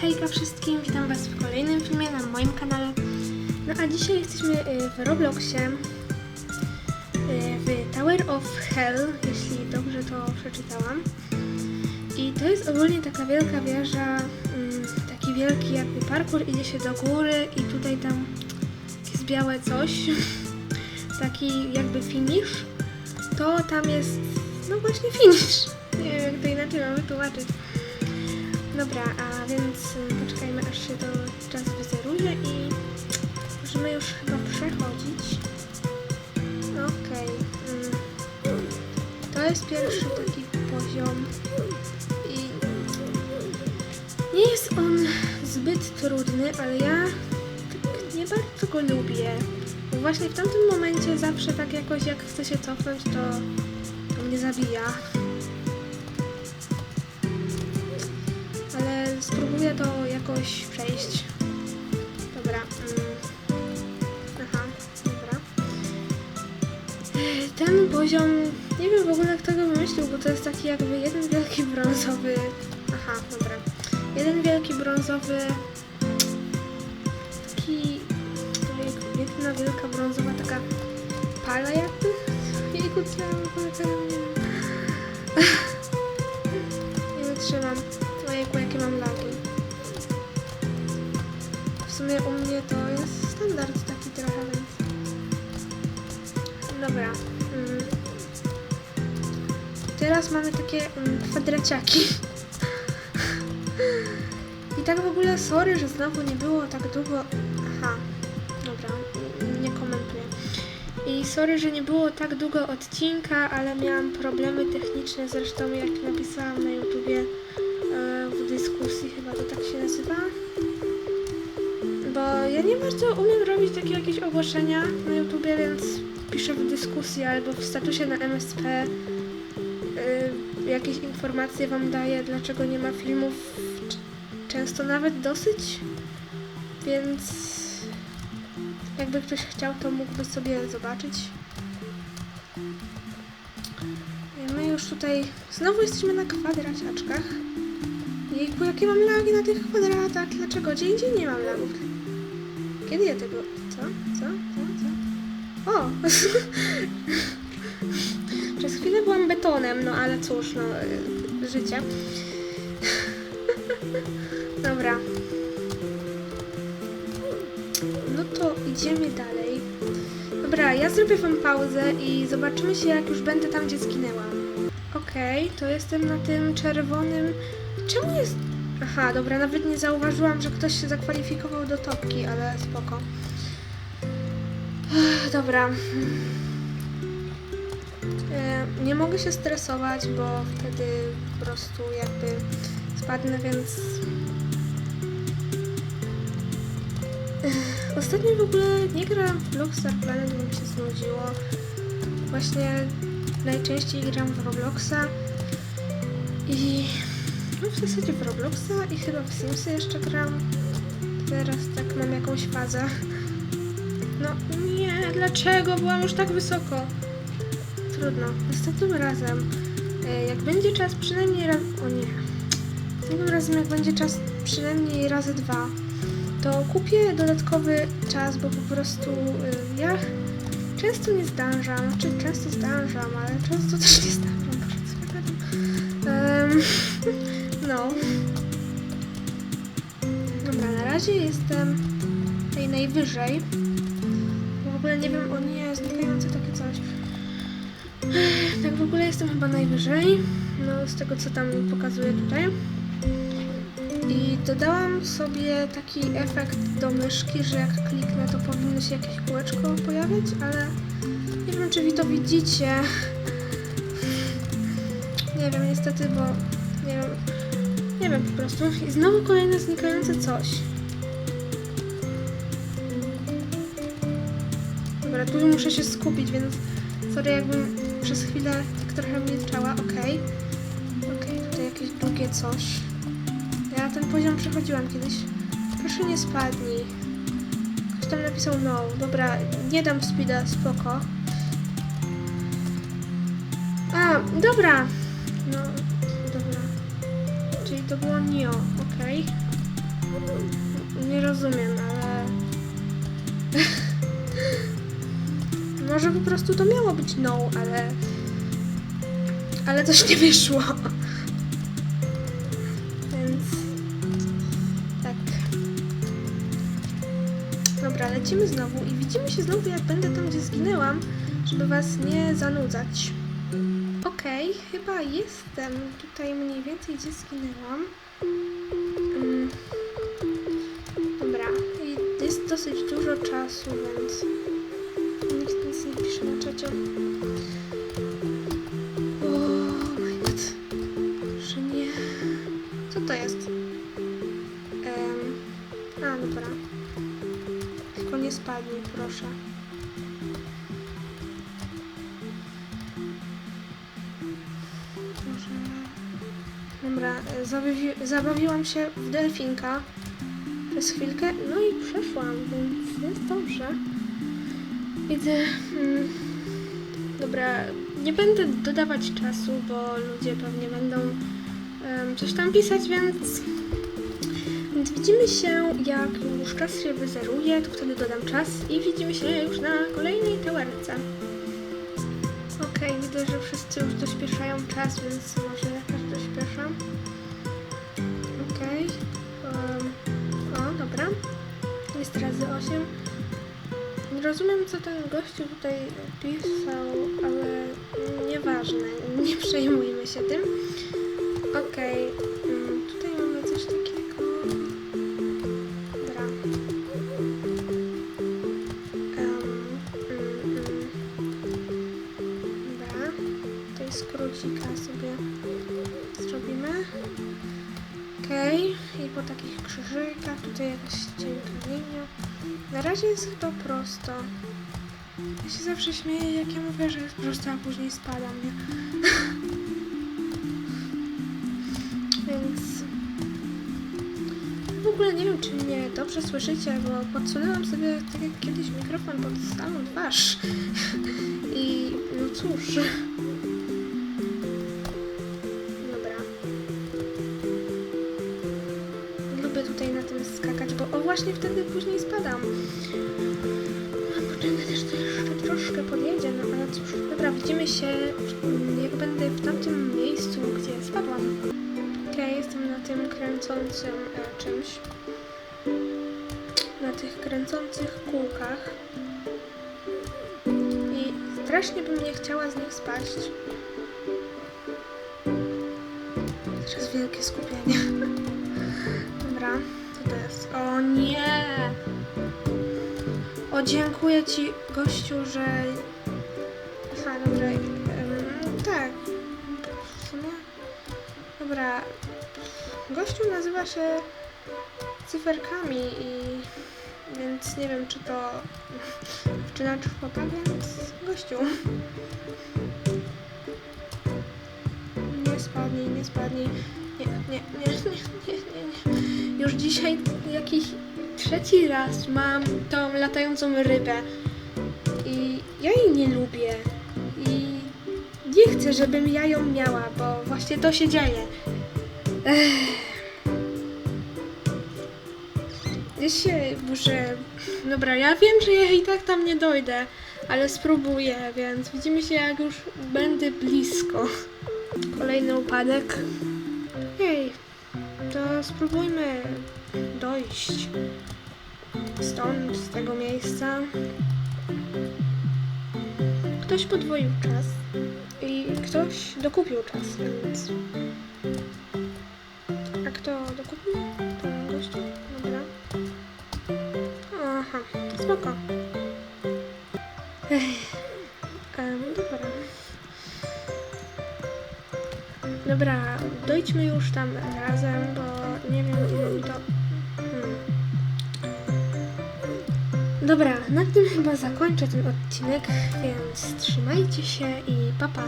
Hejka wszystkim, witam was w kolejnym filmie na moim kanale. No a dzisiaj jesteśmy y, w Robloxie, y, w Tower of Hell, jeśli dobrze to przeczytałam. I to jest ogólnie taka wielka wieża, mm, taki wielki jakby parkour, idzie się do góry i tutaj tam jest białe coś, taki jakby finish. To tam jest, no właśnie finish. Nie wiem jak to inaczej mam wytłumaczyć. Dobra, a więc y, poczekajmy aż się to czas wyzeruje i możemy już chyba przechodzić. Okej. mm. To jest pierwszy taki poziom i nie jest on zbyt trudny, ale ja tak nie bardzo go lubię. Bo właśnie w tamtym momencie zawsze tak jakoś jak chcę się cofnąć, to, to mnie zabija. Spróbuję to jakoś przejść. Dobra. Mm. Aha, dobra. Ten poziom, nie wiem w ogóle kto go wymyślił, bo to jest taki jakby jeden wielki brązowy. Aha, dobra. Jeden wielki brązowy. Taki. Jedna wielka brązowa taka pala jakby. Jejku, co ja w ogóle nie wiem. Nie wytrzymam. Ojejku, jakie mam lagi. W sumie u mnie to jest standard taki trochę, więc... Dobra. Mm. Teraz mamy takie mm, kwadraciaki. I tak w ogóle sorry, że znowu nie było tak długo... Aha. Dobra, nie komentuję. I sorry, że nie było tak długo odcinka, ale miałam problemy techniczne, zresztą jak napisałam na YouTubie to tak się nazywa. Bo ja nie bardzo umiem robić takie jakieś ogłoszenia na YouTubie, więc piszę w dyskusji albo w statusie na MSP y, jakieś informacje wam daję, dlaczego nie ma filmów, często nawet dosyć, więc jakby ktoś chciał, to mógłby sobie zobaczyć. My już tutaj znowu jesteśmy na kwadraciaczkach. Jejku, jakie mam lagi na tych kwadratach. Dlaczego? Gdzie indziej nie mam lagów. Kiedy ja tego... Co? Co? Co? Co? O! Przez chwilę byłam betonem, no ale cóż, no... y, Życie. Dobra. No to idziemy dalej. Dobra, ja zrobię wam pauzę i zobaczymy się, jak już będę tam, gdzie zginęłam. Okej, to jestem na tym czerwonym. Czemu jest. Aha, dobra, nawet nie zauważyłam, że ktoś się zakwalifikował do topki, ale spoko. Dobra. E, Nie mogę się stresować, bo wtedy po prostu jakby spadnę, więc. Ech, Ostatnio w ogóle nie gram w Blockstar Planet, bo mi się znudziło. Właśnie najczęściej gram w Robloxa i no w zasadzie w Robloxa i chyba w Simsy jeszcze gram. Teraz tak mam jakąś fazę. No nie, dlaczego? Byłam już tak wysoko. Trudno. Następnym razem, e, jak będzie czas przynajmniej raz... O nie. Następnym razem, jak będzie czas przynajmniej razy dwa, to kupię dodatkowy czas, bo po prostu y, ja często nie zdążam. Znaczy, często zdążam, ale często też nie zdążam. Em, no. Dobra, na razie jestem tutaj najwyżej. W ogóle nie wiem, o nie, znikające takie coś. Tak w ogóle jestem chyba najwyżej. No, z tego co tam pokazuje tutaj. I dodałam sobie taki efekt do myszki, że jak kliknę, to powinno się jakieś kółeczko pojawić, ale nie wiem, czy wy to widzicie. Nie wiem, niestety, bo nie wiem, nie wiem po prostu. I znowu kolejne znikające coś. Dobra, tu muszę się skupić, więc sorry, jakbym przez chwilę tak trochę milczała. Okej. Okej, tutaj jakieś długie coś. Ten poziom przechodziłam kiedyś. Proszę nie spadnij. Ktoś tam napisał no. Dobra, nie dam speeda, spoko. A, dobra. No, dobra. Czyli to było Nio, okej. Nie rozumiem, ale... Może po prostu to miało być no, ale... Ale coś nie wyszło. Dobra, lecimy znowu i widzimy się znowu jak będę tam, gdzie zginęłam, żeby was nie zanudzać. Okej, chyba jestem tutaj mniej więcej, gdzie zginęłam. Mm. Dobra, jest dosyć dużo czasu, więc nikt nic nie pisze na czacie. O my god. Że nie. Co to jest? Em, a, dobra. Nie spadnij, proszę. Dobra, zabawi zabawiłam się w delfinka przez chwilkę, no i przeszłam, więc jest dobrze. Idę... Mm, dobra, nie będę dodawać czasu, bo ludzie pewnie będą em, coś tam pisać, więc... Więc widzimy się, jak już czas się wyzeruje, to wtedy dodam czas i widzimy się już na kolejnej towerce. Okej, widzę, że wszyscy już dośpieszają czas, więc może ja też dośpieszam. Okej. em, o, dobra. Jest razy 8. Nie rozumiem, co ten gościu tutaj pisał, ale nieważne. Nie przejmujmy się tym. Okej. mm, po takich krzyżykach tutaj jakaś cienka linia. Na razie jest chyba prosto. Ja się zawsze śmieję, jak ja mówię, że jest prosto, a później spadam, nie? Więc... W ogóle nie wiem, czy mnie dobrze słyszycie, bo podsunęłam sobie tak jak kiedyś mikrofon pod samą twarz. I no cóż. Właśnie wtedy później spadam. Poczekaj, też to jeszcze troszkę podjedzie, no ale cóż. Dobra, widzimy się, mm, jak będę w tamtym miejscu, gdzie spadłam. Okej, jestem na tym kręcącym e, czymś. Na tych kręcących kółkach. I strasznie bym nie chciała z nich spaść. Teraz wielkie skupienie. Dobra, jest? O nie! O, dziękuję ci, gościu, że... Aha, dobra, em, tak. W sumie... Dobra, gościu nazywa się cyferkami i... Więc nie wiem, czy to dziewczyna czy chłopak, więc gościu. Nie spadnij, nie spadnij. Nie, nie, nie, nie, nie, nie, nie. Już dzisiaj jakiś trzeci raz mam tą latającą rybę. I ja jej nie lubię. I nie chcę, żebym ja ją miała, bo właśnie to się dzieje. Ech. Muszę... Dobra, ja wiem, że ja i tak tam nie dojdę, ale spróbuję, więc widzimy się jak już będę blisko. Kolejny upadek. Hej, spróbujmy dojść stąd, z tego miejsca. Ktoś podwoił czas i ktoś dokupił czas, więc... A kto dokupił? To gościu? Dobra. Aha, spoko. Ech, dobra. Dobra, dojdźmy już tam razem, bo nie wiem ile to... Hmm. Dobra, na tym chyba zakończę ten odcinek, więc trzymajcie się i pa pa.